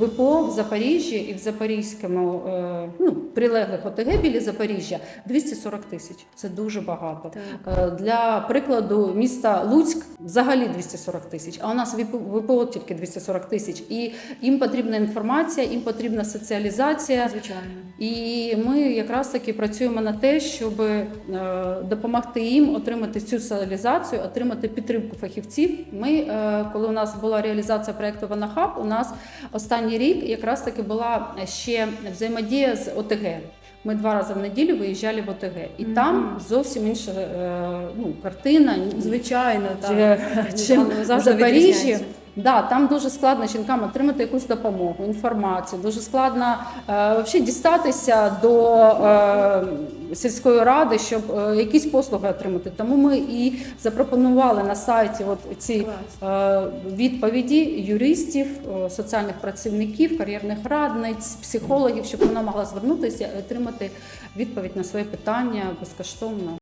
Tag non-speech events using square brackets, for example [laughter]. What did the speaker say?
ВПО в Запоріжжі і в Запорізькому е, ну, прилеглих ОТГ біля Запоріжжя 240 тисяч. Це дуже багато. Е, Для прикладу, міста Луцьк взагалі 240 тисяч, а у нас ВПО тільки 240 тисяч. І їм потрібна інформація, їм потрібна соціалізація. Звичайно. І ми якраз таки працюємо на те, щоб е, допомогти їм отримати цю соціалізацію, отримати підтримку фахівців. Ми, е, коли у нас була реалізація проекту Ванахаб, у нас останній рік якраз таки була ще взаємодія з ОТГ. Ми два рази в неділю виїжджали в ОТГ, і там зовсім інша е, ну, картина. Звичайно, так. [laughs] Чим в Запоріжжі. Да, там дуже складно жінкам отримати якусь допомогу, інформацію. Дуже складно е, взагалі дістатися до е, сільської ради, щоб е, якісь послуги отримати. Тому ми і запропонували на сайті от ці е, відповіді юристів, е, соціальних працівників, кар'єрних радниць, психологів, щоб вона могла звернутися і отримати відповідь на своє питання безкоштовно.